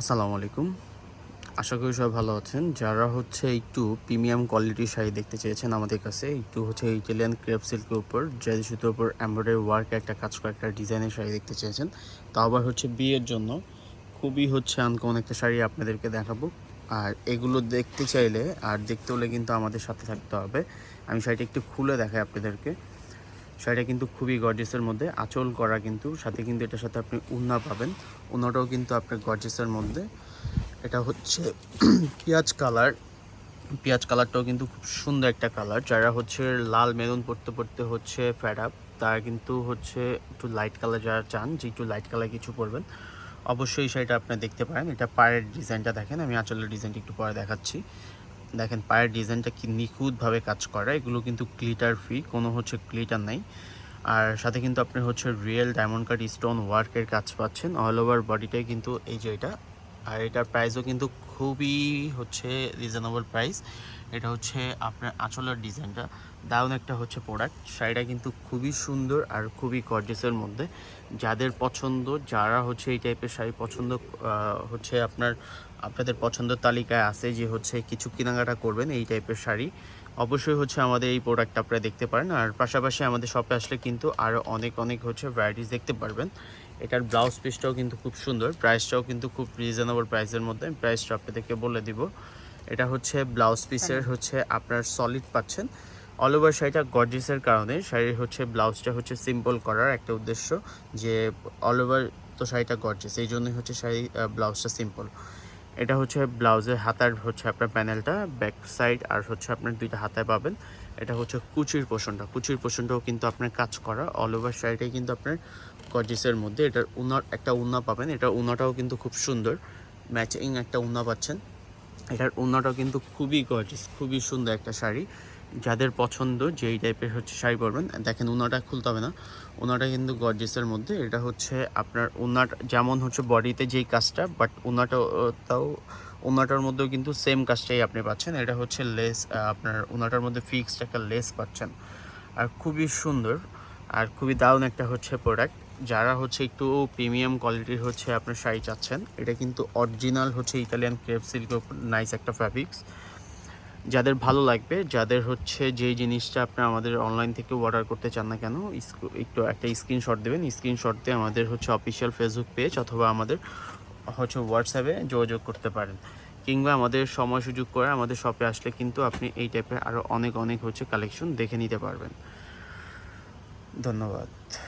আসসালামু আলাইকুম। আশা করি সবাই ভালো আছেন। যারা হচ্ছে একটু প্রিমিয়াম কোয়ালিটির শাড়ি দেখতে চেয়েছেন আমাদের কাছে, একটু হচ্ছে ইটালিয়ান ক্রেপ সিল্কের উপর জারি সুতোর উপর এমব্রয়ডারি ওয়ার্ক একটা কাজ করা একটা ডিজাইনের শাড়ি দেখতে চেয়েছেন। তা আবার হচ্ছে বিয়ের জন্য খুবই হচ্ছে আনকমন একটা শাড়ি আপনাদেরকে দেখাবো। আর এগুলো দেখতে চাইলে, আর দেখতে হলে কিন্তু আমাদের সাথে থাকতে হবে। আমি শাড়িটা একটু খুলে দেখাই আপনাদেরকে। শাড়িটা কিন্তু খুবই গর্জেসের মধ্যে। আঁচল করা কিন্তু, সাথে কিন্তু এটার সাথে আপনি উন্না পাবেন। উন্নাটাও কিন্তু আপনার গর্জেসের মধ্যে। এটা হচ্ছে পেঁয়াজ কালার। পেঁয়াজ কালারটাও কিন্তু খুব সুন্দর একটা কালার। যারা হচ্ছে লাল মেরুন পড়তে পড়তে হচ্ছে ফ্যাড আপ তারা কিন্তু হচ্ছে একটু লাইট কালার যারা চান, যে একটু লাইট কালার কিছু পরবেন, অবশ্যই শাড়িটা আপনি দেখতে পারেন। এটা পায়ের ডিজাইনটা দেখেন, আমি আঁচলের ডিজাইনটা একটু পরে দেখাচ্ছি। দেখেন, পায়ের ডিজাইনটা কি নিখুঁতভাবে কাজ করা, এগুলো কিন্তু ক্লিটার ফ্রি কোনো হচ্ছে ক্লিটার নাই। আর সাথে কিন্তু আপনি হচ্ছে রিয়েল ডায়মন্ড কাট স্টোন ওয়ার্কের কাজ পাচ্ছেন অল ওভার বডিটাই কিন্তু এই যে এটা। আর এটার প্রাইসও কিন্তু খুবই হচ্ছে রিজনেবল প্রাইস এটা হচ্ছে আপনার আঁচলের ডিজাইনটা দারুণ একটা হচ্ছে প্রোডাক্ট শাড়িটা কিন্তু খুবই সুন্দর আর খুবই গর্জেসের মধ্যে। যাদের পছন্দ, যারা হচ্ছে এই টাইপের শাড়ি পছন্দ হচ্ছে আপনার, আপনাদের পছন্দের তালিকায় আছে যে হচ্ছে কিছু কেনাকাটা করবেন এই টাইপের শাড়ি, অবশ্যই হচ্ছে আমাদের এই প্রোডাক্টটা আপনারা দেখতে পারেন। আর পাশাপাশি আমাদের শপে আসলে কিন্তু আরও অনেক অনেক হচ্ছে ভ্যারাইটিস দেখতে পারবেন। এটার ব্লাউজ পিসটাও কিন্তু খুব সুন্দর প্রাইসটাও কিন্তু খুব রিজনেবল প্রাইসের মধ্যে। আমি প্রাইসটা আপনাদেরকে বলে দিব। এটা হচ্ছে ব্লাউজ পিসের হচ্ছে আপনার সলিড পাচ্ছেন। অল ওভার শাড়িটা গর্জিসের কারণে শাড়ির হচ্ছে ব্লাউজটা হচ্ছে সিম্পল করার একটা উদ্দেশ্য যে অল ওভার তো শাড়িটা গর্জিস এই জন্যই হচ্ছে শাড়ি ব্লাউজটা সিম্পল এটা হচ্ছে ব্লাউজের হাতার হচ্ছে আপনার প্যানেলটা ব্যাক সাইড আর হচ্ছে আপনার দুইটা হাতায় পাবেন। এটা হচ্ছে কুচির পোষণটা। কুচির পোষণটাও কিন্তু আপনার কাজ করা। অল ওভার সাইডে কিন্তু আপনার গর্জিসের মধ্যে। এটার উনার একটা উন্না পাবেন। এটার উনাটাও কিন্তু খুব সুন্দর। ম্যাচিং একটা উন্না পাচ্ছেন। এটার উন্নাটাও কিন্তু খুবই গর্জিস খুবই সুন্দর একটা শাড়ি। যাদের পছন্দ, যেই টাইপের হচ্ছে শাড়ি পরবেন, দেখেন উনাটা খুলতে হবে না। উনাটা কিন্তু গর্জেসের মধ্যে। এটা হচ্ছে আপনার উনাট যেমন হচ্ছে বডিতে যেই কাজটা বাট উনাটা তাও উনাটার মধ্যেও কিন্তু সেম কাজটাই আপনি পাচ্ছেন। এটা হচ্ছে লেস আপনার ওনাটার মধ্যে ফিক্সড একটা লেস পাচ্ছেন। আর খুবই সুন্দর আর খুবই দারুণ একটা হচ্ছে প্রোডাক্ট যারা হচ্ছে একটু প্রিমিয়াম কোয়ালিটির হচ্ছে আপনার শাড়ি চাচ্ছেন, এটা কিন্তু অরিজিনাল হচ্ছে ইতালিয়ান ক্রেপ সিল্ক নাইস একটা ফ্যাব্রিক্স যাদের ভালো লাগবে, যাদের হচ্ছে যেই জিনিসটা আপনি আমাদের অনলাইন থেকে অর্ডার করতে চান না কেন একটু একটা স্ক্রিনশট দেবেন। স্ক্রিনশট দিয়ে আমাদের হচ্ছে অফিসিয়াল ফেসবুক পেজ অথবা আমাদের হচ্ছে হোয়াটসঅ্যাপে যোগাযোগ করতে পারেন। কিংবা আমাদের সময় সুযোগ করে আমাদের শপে আসলে কিন্তু আপনি এই টাইপের আরও অনেক অনেক হচ্ছে কালেকশন দেখে নিতে পারবেন। ধন্যবাদ।